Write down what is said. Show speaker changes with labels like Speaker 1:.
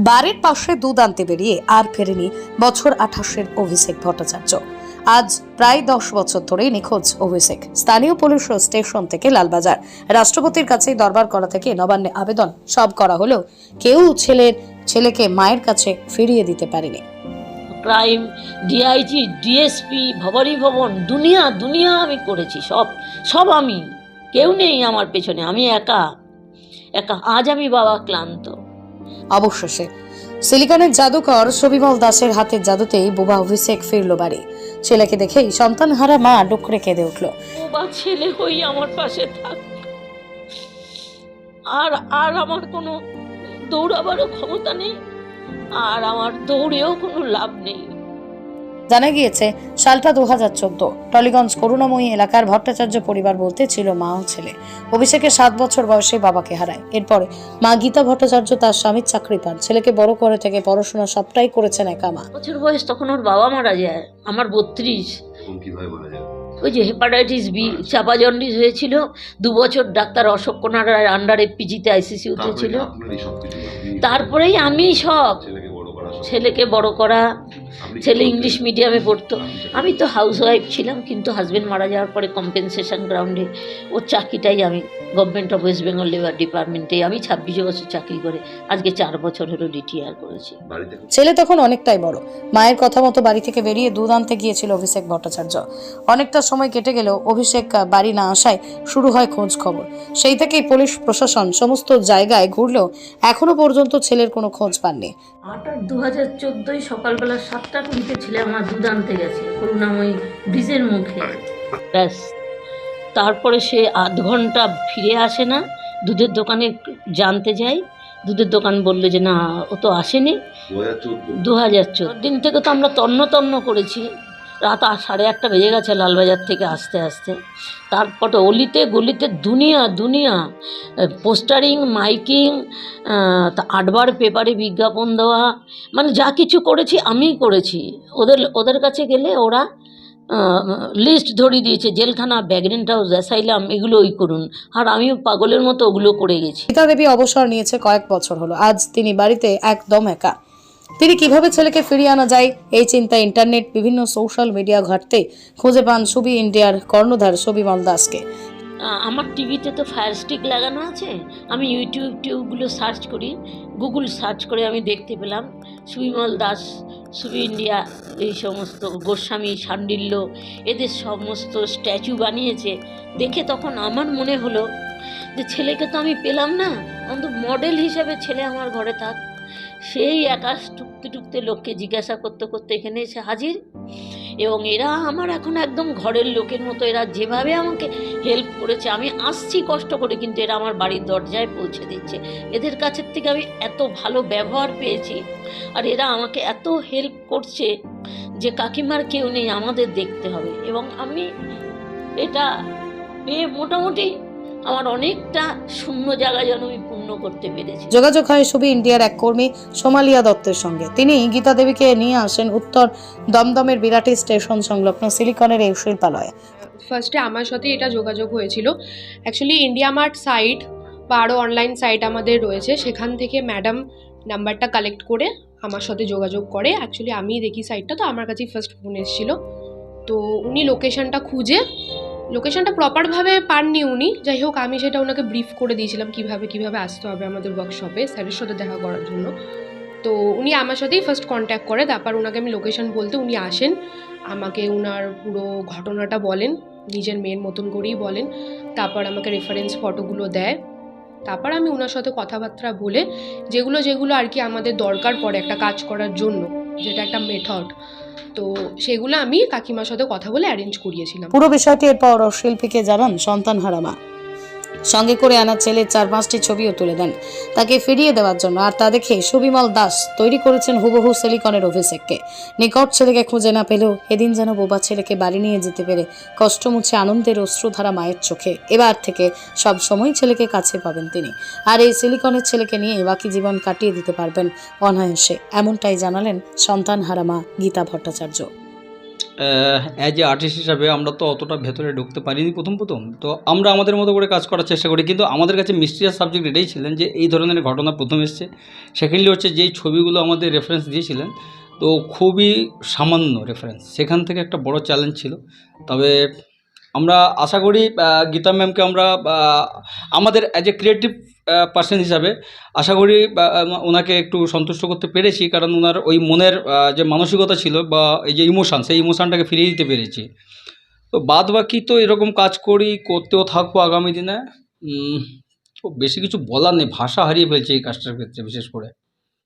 Speaker 1: বাড়ির পাশে দুধ আনতে বেরিয়ে আর ফেরেনি বছর আঠাশের অভিষেক ভট্টাচার্য। আজ প্রায় দশ বছর ধরেই নিখোঁজ অভিষেক। স্থানীয় পুলিশ স্টেশন থেকে লালবাজার। রাষ্ট্রপতির কাছেই দরবার করা থেকে নবান্নে আবেদন। সব করা হলেও কেউ ছেলের ছেলেকে মায়ের কাছে ফিরিয়ে দিতে পারেনি।
Speaker 2: ক্রাইম, ডিআইজি, ডিএসপি, ভবানী ভবন, দুনিয়া দুনিয়া আমি করেছি সব। সব আমি। কেউ নেই আমার পেছনে। আমি একা। একা। আজ আমি বাবা ক্লান্ত।
Speaker 1: অবশেষে। সিলিকনের জাদুকর সবিমল দাসের হাতের জাদুতেই বোবা অভিষেক ফিরল বাড়ি। ছেলেকে দেখেই সন্তান হারা মা ডুকরে কেঁদে উঠল।
Speaker 2: ছেলে হই আমার পাশে থাক আর আর আমার কোনো দৌড়াবারও ক্ষমতা নেই। আর আমার দৌড়েও কোনো লাভ নেই।
Speaker 1: জানা গিয়েছে সালটা দু হাজার চোদ্দ। টলিগঞ্জ করুণাময়ী এলাকার ভট্টাচার্য পরিবার বলতে ছিল মা ও ছেলে। অভিষেকের সাত বছর বয়সে বাবাকে হারায়। এরপরে মা গীতা ভট্টাচার্য তার স্বামীর চাকরি পান। ছেলেকে বড় করে থেকে পড়াশোনা সবটাই করেছেন একা মা।
Speaker 2: বছর বয়স তখন ওর বাবা মারা যায় আমার বত্রিশ। ওই যে হেপাটাইটিস বি চাপা জন্ডিস হয়েছিল। দু বছর ডাক্তার অশোক কোনার আন্ডারে পিজিতে আইসিসিউতে
Speaker 3: তারপরে
Speaker 2: ছিল
Speaker 3: আপনারই
Speaker 2: তারপরেই আমি সব
Speaker 3: ছেলেকে বড় করা
Speaker 2: ছেলে ইংলিশ মিডিয়ামে পড়তো। আমি তো হাউস ওয়াইফ ছিলাম কিন্তু হাজবেন্ড মারা যাওয়ার পরে কম্পেনসেশন গ্রাউন্ডে ওর চাকরিটাই আমি government of West Bengal labour ডিপার্টমেন্টে আমি ছাব্বিশ বছর চাকরি করে আজকে চার বছর হলো রিটায়ার করেছি।
Speaker 1: ছেলে তখন অনেকটাই বড়। মায়ের কথা মতো বাড়ি থেকে বেরিয়ে দুধ আনতে গিয়েছিল অভিষেক ভট্টাচার্য। অনেকটা সময় কেটে গেলেও অভিষেক বাড়ি না আসায় শুরু হয় খোঁজ খবর। সেই থেকেই পুলিশ প্রশাসন সমস্ত জায়গায় ঘুরলেও এখনও পর্যন্ত ছেলের কোনো খোঁজ পাননি।
Speaker 2: আট আট দু হাজার চোদ্দোই সকালবেলা সাতটা কুড়িতে ছেলে আমার দুধ আনতে গেছে করুণাময়ী ব্রিজের মুখে। ব্যাস। তারপরে সে আধ ঘণ্টা ফিরে আসে না দুধের দোকানে জানতে যাই দুধের দোকান বলল যে না ও তো আসেনি।
Speaker 3: দু হাজার চোদ্দ।
Speaker 2: দিন থেকে তো আমরা তন্ন তন্ন করেছি। রাত সাড়ে আটটা বেজে গেছে লালবাজার থেকে আসতে আসতে। তারপর অলিতে গলিতে দুনিয়া দুনিয়া। পোস্টারিং, মাইকিং তা আটবার পেপারে বিজ্ঞাপন দেওয়া মানে যা কিছু করেছি আমিই করেছি। ওদের ওদের কাছে গেলে ওরা লিস্ট ধরিয়ে দিয়েছে, জেলখানা ব্যাগরেন্ট হাউস, অ্যাসাইলাম ওই করুন। আর আমিও পাগলের মতো ওগুলো করে গেছি।
Speaker 1: সীতা দেবী অবসর নিয়েছে কয়েক বছর হলো। আজ তিনি বাড়িতে একদম একা। তিনি কীভাবে ছেলেকে ফিরিয়ে আনা যায় এই চিন্তা ইন্টারনেট, বিভিন্ন সোশ্যাল মিডিয়া ঘাটতে। খুঁজে পান সুবি ইন্ডিয়ার কর্ণধার সবিমল দাসকে।
Speaker 2: আমার টিভিতে তো ফায়ার স্টিক লাগানো আছে। আমি ইউটিউব টিউবগুলো সার্চ করি। গুগল সার্চ করে আমি দেখতে পেলাম। সুবিমল দাস সুবি ইন্ডিয়া, এই সমস্ত গোস্বামী শান্ডিল্য এদের সমস্ত স্ট্যাচু বানিয়েছে। দেখে তখন আমার মনে হলো যে ছেলেকে তো আমি পেলাম না। অন্তত মডেল হিসাবে ছেলে আমার ঘরে থাক। সেই একাশ টুকতে টুকতে লোককে জিজ্ঞাসা করতে করতে এখানে এসে হাজির। এবং এরা আমার এখন একদম ঘরের লোকের মতো, এরা যেভাবে আমাকে হেল্প করেছে, আমি আসছি কষ্ট করে, কিন্তু এরা আমার বাড়ির দরজায় পৌঁছে দিচ্ছে। এদের কাছের থেকে আমি এত ভালো ব্যবহার পেয়েছি, আর এরা আমাকে এত হেল্প করছে যে কাকিমার কেউ নেই, আমাদের দেখতে হবে। এবং আমি এটা পেয়ে মোটামুটি আমার অনেকটা শূন্য জায়গা যেন আমি পূর্ণ করতে পেরেছি।
Speaker 1: যোগাযোগ হয় সুবি ইন্ডিয়ার এক কর্মী সোমালিয়া দত্তের সঙ্গে। তিনি গীতা দেবীকে নিয়ে আসেন উত্তর দমদমের বিরাটি স্টেশন সংলগ্ন সিলিকনের এই শিল্পালয়ে।
Speaker 4: ফার্স্টে আমার সাথে এটা যোগাযোগ হয়েছিল। অ্যাকচুয়ালি ইন্ডিয়া মার্ট সাইট বা আরও অনলাইন সাইট আমাদের রয়েছে। সেখান থেকে ম্যাডাম নাম্বারটা কালেক্ট করে আমার সাথে যোগাযোগ করে। অ্যাকচুয়ালি আমি দেখি সাইটটা তো আমার কাছেই ফার্স্ট ফোন এসেছিল। তো উনি লোকেশনটা খুঁজে লোকেশনটা প্রপারভাবে পাননি উনি। যাই হোক আমি সেটা ওনাকে ব্রিফ করে দিয়েছিলাম কীভাবে কীভাবে আসতে হবে আমাদের ওয়ার্কশপে স্যারের সাথে দেখা করার জন্য। তো উনি আমার সাথেই ফার্স্ট কন্ট্যাক্ট করে, তারপর ওনাকে আমি লোকেশন বলতে উনি আসেন। আমাকে ওনার পুরো ঘটনাটা বলেন, নিজের মেয়ের মতন করেই বলেন। তারপর আমাকে রেফারেন্স ফটোগুলো দেয়। তারপর আমি ওনার সাথে কথাবার্তা বলে, যেগুলো যেগুলো আর কি আমাদের দরকার পড়ে একটা কাজ করার জন্য, যেটা একটা মেথড তো সেগুলো আমি কাকিমার সাথে কথা বলে অ্যারেঞ্জ করিয়েছিলাম।
Speaker 1: পুরো বিষয়টি এরপর শিল্পীকে জানান সন্তান হারামা সঙ্গে করে আনা ছেলের চার পাঁচটি ছবিও তুলে দেন। তাকে ফিরিয়ে দেওয়ার জন্য আর তা দেখে সুবিমল দাস তৈরি করেছেন হুবহু সিলিকনের অভিষেককে। নিকট ছেলেকে খুঁজে না পেলেও এদিন যেন বোবা ছেলেকে বাড়ি নিয়ে যেতে পেরে কষ্ট মুছে আনন্দের অশ্রুধারা মায়ের চোখে। এবার থেকে সব সময় ছেলেকে কাছে পাবেন তিনি। আর এই সিলিকনের ছেলেকে নিয়ে বাকি জীবন কাটিয়ে দিতে পারবেন অনায়াসে, এমনটাই জানালেন সন্তান হারামা Geeta Bhattacharya.
Speaker 5: As a artist হিসাবে আমরা তো অতটা ভেতরে ঢুকতে পারিনি প্রথম প্রথম। তো আমরা আমাদের মতো করে কাজ করার চেষ্টা করি। কিন্তু আমাদের কাছে মিস্ট্রিয়াস সাবজেক্ট এটাই ছিলেন যে এই ধরনের ঘটনা প্রথম এসছে। সেকেন্ডলি হচ্ছে যেই ছবিগুলো আমাদের রেফারেন্স দিয়েছিলেন, তো খুবই সামান্য রেফারেন্স সেখান থেকে একটা বড় চ্যালেঞ্জ ছিল। তবে আমরা আশা করি গীতা ম্যামকে আমরা আমাদের অ্যাজ এ ক্রিয়েটিভ পার্সন হিসাবে আশা করি ওনাকে একটু সন্তুষ্ট করতে পেরেছি। কারণ ওনার ওই মনের যে মানসিকতা ছিল বা এই যে ইমোশান সেই ইমোশানটাকে ফিরিয়ে দিতে পেরেছি। তো বাদ বাকি তো এরকম কাজ করি, করতেও থাকব আগামী দিনে। তো বেশি কিছু বলার নেই। ভাষা হারিয়ে ফেলছে এই কাজটার ক্ষেত্রে, বিশেষ করে।